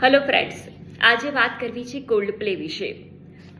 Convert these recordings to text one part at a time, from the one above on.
Hello friends આજે વાત કરવી છે કોલ્ડ પ્લે વિશે.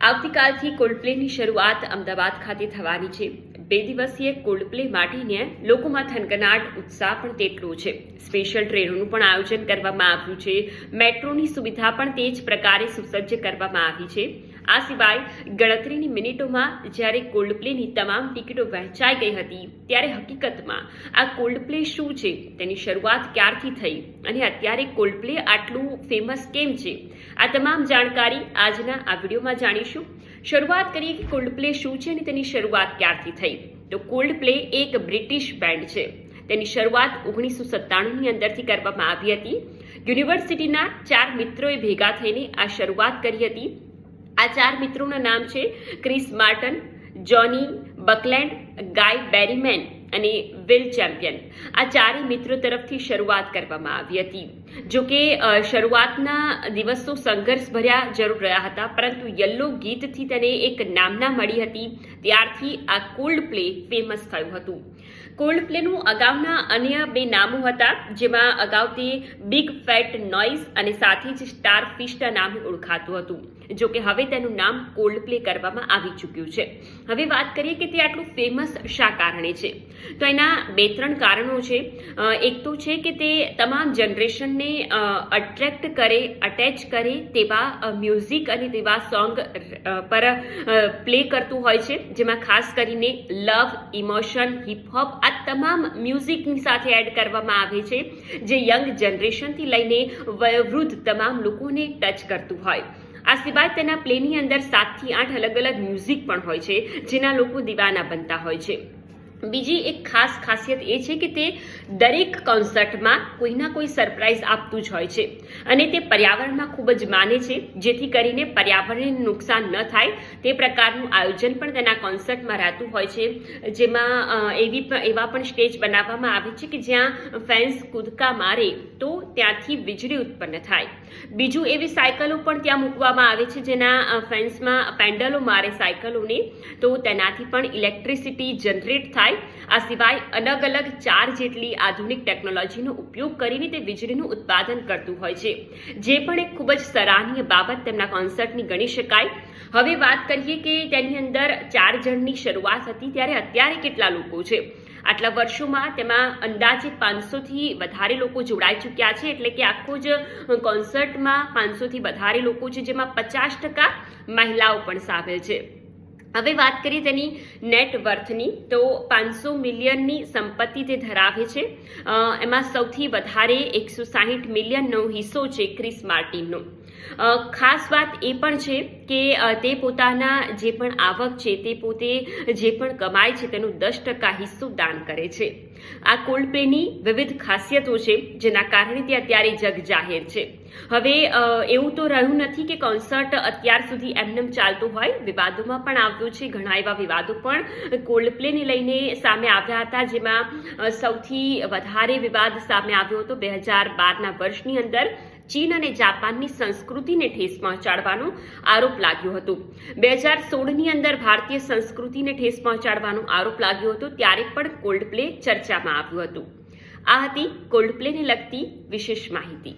આવતીકાલથી કોલ્ડ પ્લેની શરૂઆત અમદાવાદ ખાતે થવાની છે. બે દિવસીય કોલ્ડ પ્લે માટેને લોકોમાં થનગનાટ ઉત્સાહ પણ તેટલો છે. સ્પેશિયલ ટ્રેનોનું પણ આયોજન કરવામાં આવ્યું છે. મેટ્રોની સુવિધા પણ તે જ પ્રકારે સુસજ્જ કરવામાં આવી છે. આ સિવાય ગણતરીની મિનિટોમાં જ્યારે કોલ્ડ પ્લેની તમામ ટિકિટો વહેંચાઈ ગઈ હતી, ત્યારે હકીકતમાં આ કોલ્ડ પ્લે શું છે? તેની શરૂઆત ક્યારથી થઈ? અને અત્યારે કોલ્ડ પ્લે આટલું ફેમસ કેમ છે? આ તમામ જાણકારી આજના આ વિડીયોમાં જાણીશું. શરૂઆત કરીએ કે કોલ્ડ પ્લે શું છે અને તેની શરૂઆત ક્યારથી થઈ? તો કોલ્ડ પ્લે એક બ્રિટિશ બેન્ડ છે. તેની શરૂઆત ઓગણીસો સત્તાણુંની અંદરથી કરવામાં આવી હતી. યુનિવર્સિટીના ચાર મિત્રોએ ભેગા થઈને આ શરૂઆત કરી હતી. આ ચાર મિત્રોના નામ છે ક્રિસ માર્ટન જોની બકલેન્ડ ગાય બેરીમેન અને વિલ ચેમ્પિયન આ ચારે મિત્રો તરફથી શરૂઆત કરવામાં આવી હતી. જો કે શરૂઆતના દિવસો સંઘર્ષભર્યા જરૂર રહ્યા હતા, પરંતુ યલ્લો ગીતથી તેને એક નામના મળી હતી. ત્યારથી આ કોલ્ડ પ્લે ફેમસ થયું હતું. કોલ્ડ પ્લેનું અગાઉના અન્ય બે નામો હતા, જેમાં અગાઉ તે બિગ ફેટ નોઇઝ અને સાથે જ સ્ટાર ફિસ્ટા નામે ઓળખાતું હતું. જો કે હવે તેનું નામ કોલ્ડ પ્લે કરવામાં આવી ચૂક્યું છે. હવે વાત કરીએ કે તે આટલું ફેમસ શા કારણે છે? તો એના બે ત્રણ કારણો છે. એક તો છે કે તે તમામ જનરેશનને અટ્રેક્ટ કરે અટેચ કરે તેવા મ્યુઝિક અને તેવા સોંગ પર પ્લે કરતું હોય છે. જેમાં ખાસ કરીને લવ ઇમોશન હિપહોપ આ તમામ મ્યુઝિકની સાથે એડ કરવામાં આવે છે. જે યંગ જનરેશનથી લઈને વયોવૃદ્ધ તમામ લોકોને ટચ કરતું હોય. આ સિવાય તેના પ્લેની અંદર સાતથી આઠ અલગ અલગ મ્યુઝિક પણ હોય છે, જેના લોકો દીવાના બનતા હોય છે. બીજી એક ખાસ ખાસિયત એ છે કે તે દરેક કોન્સર્ટમાં કોઈના કોઈ સરપ્રાઇઝ આપતું જ હોય છે. અને તે પર્યાવરણમાં ખૂબ જ માને છે. જેથી કરીને પર્યાવરણને નુકસાન ન થાય તે પ્રકારનું આયોજન પણ તેના કોન્સર્ટમાં રહેતું હોય છે. જેમાં એવી એવા પણ સ્ટેજ બનાવવામાં આવે છે કે જ્યાં ફેન્સ કૂદકા મારે તો ત્યાંથી વીજળી ઉત્પન્ન થાય. બીજું એવી સાયકલો પણ ત્યાં મૂકવામાં આવે છે જેના ફેન્સમાં પેન્ડલો મારે સાયકલોને તો તેનાથી પણ ઇલેક્ટ્રિસિટી જનરેટ થાય આ સિવાય અલગ અલગ ચાર જેટલી આધુનિક ટેકનોલોજીનો ઉપયોગ કરીને તે વીજળીનું ઉત્પાદન કરતું હોય છે. જે પણ એક ખૂબ જ સરાહનીય બાબત તેમના કોન્સર્ટની ગણી શકાય. હવે વાત કરીએ કે તેની અંદર ચાર જણની શરૂઆત હતી ત્યારે અત્યારે કેટલા લોકો છે? આટલા વર્ષોમાં તેમાં અંદાજે પાંચસોથી વધારે લોકો જોડાઈ ચૂક્યા છે, એટલે કે આખો જ કોન્સર્ટમાં પાંચસોથી વધારે લોકો છે, જેમાં પચાસ ટકા મહિલાઓ પણ સામેલ છે. હવે વાત કરીએ તેની નેટ વર્થની તો પાંચસો મિલિયનની સંપત્તિ તે ધરાવે છે. એમાં સૌથી વધારે એકસો સાહીઠ મિલિયનનો હિસ્સો છે ક્રિસ માર્ટિનનો. ખાસ વાત એ પણ છે કે તે પોતાના જે પણ આવક છે તે પોતે જે પણ કમાય છે તેનો દસ ટકા હિસ્સો દાન કરે છે. આ કોલ્ડ પ્લેની વિવિધ ખાસિયતો છે, જેના કારણે તે અત્યારે જગ જાહેર છે. હવે એવું તો રહ્યું નથી કે કોન્સર્ટ અત્યાર સુધી એમનેમ ચાલતું હોય. વિવાદોમાં પણ આવ્યું છે, ઘણા એવા વિવાદો પણ કોલ્ડ પ્લેને લઈને સામે આવ્યા હતા, જેમાં સૌથી વધારે વિવાદ સામે આવ્યો હતો બે હજાર બારના વર્ષની અંદર. ચીન અને જાપાનની સંસ્કૃતિને ઠેસ પહોંચાડવાનો આરોપ લાગ્યો હતો. બે હજાર સોળની અંદર ભારતીય સંસ્કૃતિને ઠેસ પહોંચાડવાનો આરોપ લાગ્યો હતો ત્યારે પણ કોલ્ડ પ્લે ચર્ચામાં આવ્યું હતું. આ હતી કોલ્ડ પ્લેને લગતી વિશેષ માહિતી.